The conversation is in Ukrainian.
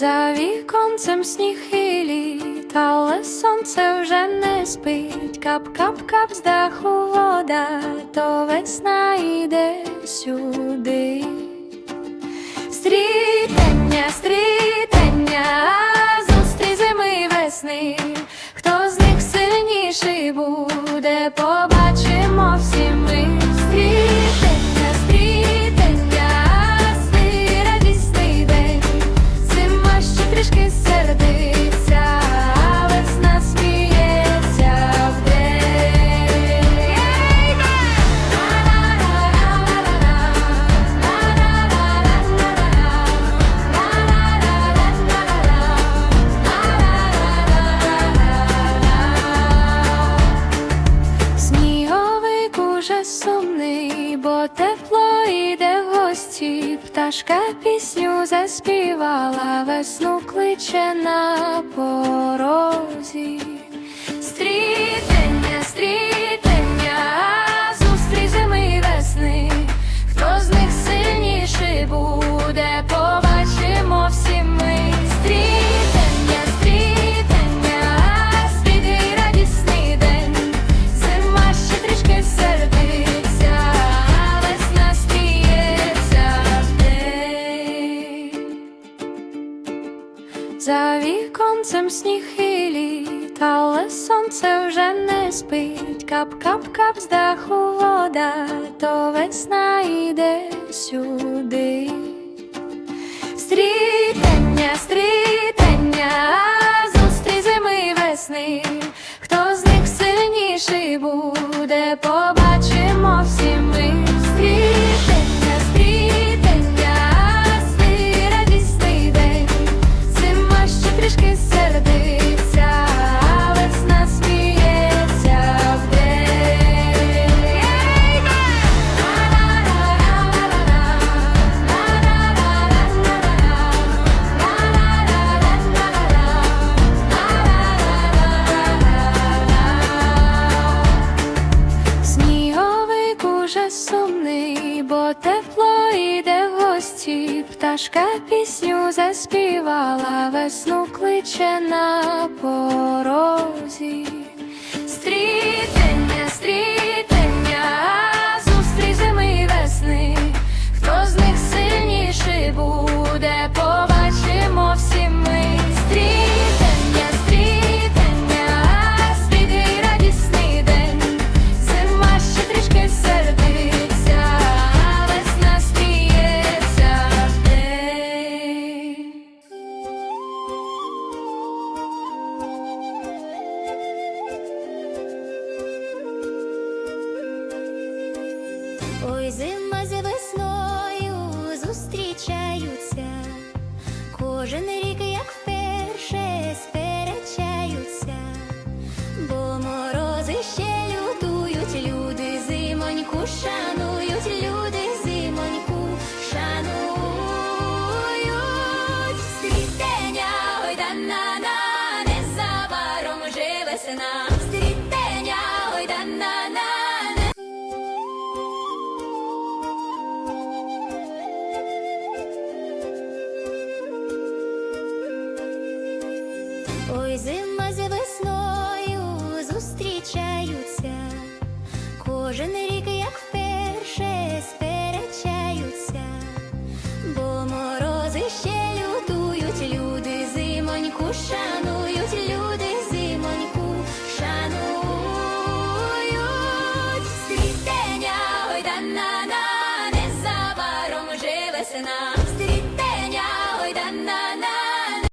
За віконцем сніг і літ, але сонце вже не спить. Кап-кап-кап з даху вода, то весна йде сюди. Стрітення, стрітення, бо тепло йде в гості. Пташка пісню заспівала, весну кличе на порозі. Стрітення, стрітення, За віконцем сніг і лід, але сонце вже не спить. Кап-кап-кап з даху вода, то весна йде сюди. Стрітення, стрітення, зустрій зими весни. Хто з них сильніший буде, побачимо бо тепло йде в гості. Пташка пісню заспівала, весну кличе на порозі. Стрітення, стрітення, кожен рік, Ой, зима з весною зустрічаються, кожен рік,